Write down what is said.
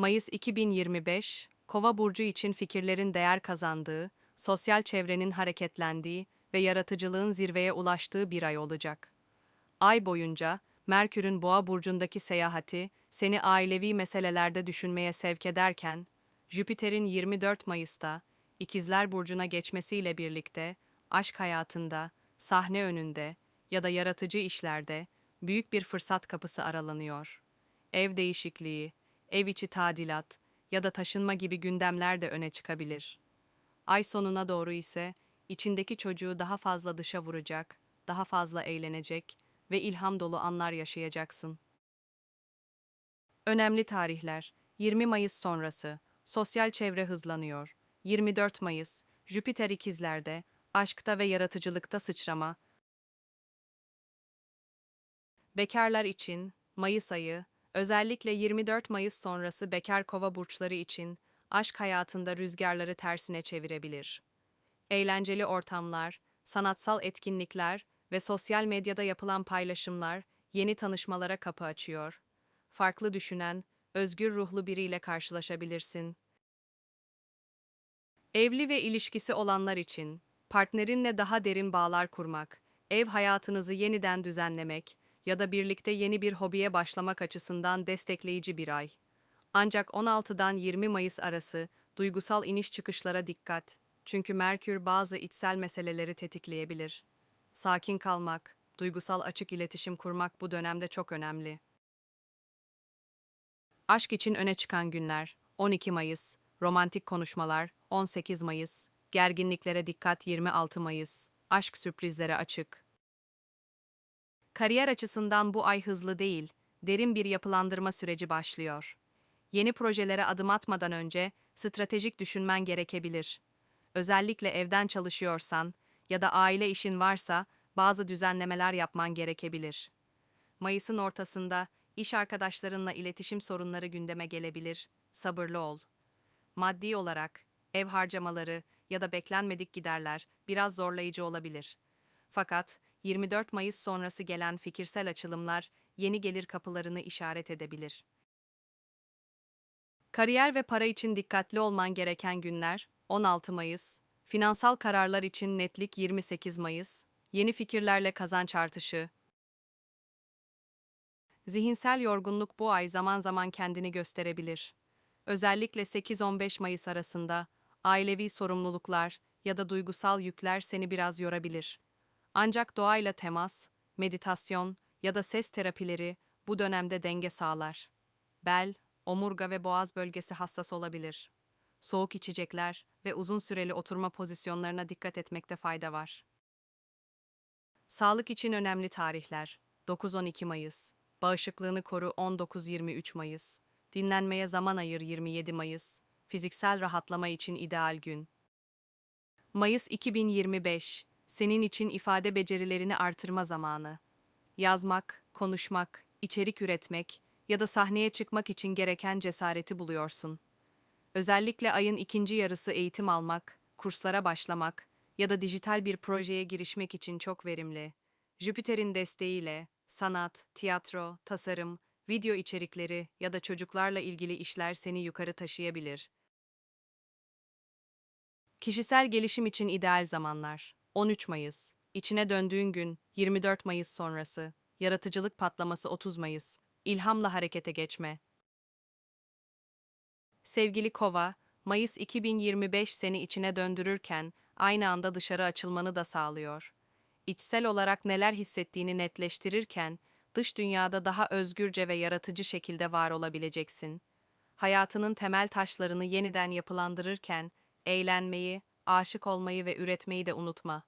Mayıs 2025, Kova burcu için fikirlerin değer kazandığı, sosyal çevrenin hareketlendiği ve yaratıcılığın zirveye ulaştığı bir ay olacak. Ay boyunca Merkür'ün Boğa burcundaki seyahati seni ailevi meselelerde düşünmeye sevk ederken, Jüpiter'in 24 Mayıs'ta İkizler burcuna geçmesiyle birlikte aşk hayatında, sahne önünde ya da yaratıcı işlerde büyük bir fırsat kapısı aralanıyor. Ev değişikliği, ev içi tadilat ya da taşınma gibi gündemler de öne çıkabilir. Ay sonuna doğru ise içindeki çocuğu daha fazla dışa vuracak, daha fazla eğlenecek ve ilham dolu anlar yaşayacaksın. Önemli tarihler 20 Mayıs sonrası sosyal çevre hızlanıyor. 24 Mayıs Jüpiter ikizlerde aşkta ve yaratıcılıkta sıçrama. Bekarlar için Mayıs ayı özellikle 24 Mayıs sonrası bekar kova burçları için aşk hayatında rüzgarları tersine çevirebilir. Eğlenceli ortamlar, sanatsal etkinlikler ve sosyal medyada yapılan paylaşımlar yeni tanışmalara kapı açıyor. Farklı düşünen, özgür ruhlu biriyle karşılaşabilirsin. Evli ve ilişkisi olanlar için partnerinle daha derin bağlar kurmak, ev hayatınızı yeniden düzenlemek ya da birlikte yeni bir hobiye başlamak açısından destekleyici bir ay. Ancak 16'dan 20 Mayıs arası duygusal iniş çıkışlara dikkat. Çünkü Merkür bazı içsel meseleleri tetikleyebilir. Sakin kalmak, duygusal açık iletişim kurmak bu dönemde çok önemli. Aşk için öne çıkan günler 12 Mayıs, romantik konuşmalar 18 Mayıs, gerginliklere dikkat 26 Mayıs, aşk sürprizlere açık. Kariyer açısından bu ay hızlı değil, derin bir yapılandırma süreci başlıyor. Yeni projelere adım atmadan önce stratejik düşünmen gerekebilir. Özellikle evden çalışıyorsan ya da aile işin varsa bazı düzenlemeler yapman gerekebilir. Mayıs'ın ortasında iş arkadaşlarınla iletişim sorunları gündeme gelebilir. Sabırlı ol. Maddi olarak ev harcamaları ya da beklenmedik giderler biraz zorlayıcı olabilir. Fakat 24 Mayıs sonrası gelen fikirsel açılımlar yeni gelir kapılarını işaret edebilir. Kariyer ve para için dikkatli olman gereken günler 16 Mayıs, finansal kararlar için netlik 28 Mayıs, yeni fikirlerle kazanç artışı. Zihinsel yorgunluk bu ay zaman zaman kendini gösterebilir. Özellikle 8-15 Mayıs arasında ailevi sorumluluklar ya da duygusal yükler seni biraz yorabilir. Ancak doğayla temas, meditasyon ya da ses terapileri bu dönemde denge sağlar. Bel, omurga ve boğaz bölgesi hassas olabilir. Soğuk içecekler ve uzun süreli oturma pozisyonlarına dikkat etmekte fayda var. Sağlık için önemli tarihler 9-12 Mayıs, bağışıklığını koru 19-23 Mayıs, dinlenmeye zaman ayır 27 Mayıs, fiziksel rahatlama için ideal gün. Mayıs 2025, senin için ifade becerilerini artırma zamanı. Yazmak, konuşmak, içerik üretmek ya da sahneye çıkmak için gereken cesareti buluyorsun. Özellikle ayın ikinci yarısı eğitim almak, kurslara başlamak ya da dijital bir projeye girişmek için çok verimli. Jüpiter'in desteğiyle sanat, tiyatro, tasarım, video içerikleri ya da çocuklarla ilgili işler seni yukarı taşıyabilir. Kişisel gelişim için ideal zamanlar. 13 Mayıs, içine döndüğün gün 24 Mayıs sonrası, yaratıcılık patlaması 30 Mayıs, ilhamla harekete geçme. Sevgili Kova, Mayıs 2025 seni içine döndürürken aynı anda dışarı açılmanı da sağlıyor. İçsel olarak neler hissettiğini netleştirirken dış dünyada daha özgürce ve yaratıcı şekilde var olabileceksin. Hayatının temel taşlarını yeniden yapılandırırken eğlenmeyi, aşık olmayı ve üretmeyi de unutma.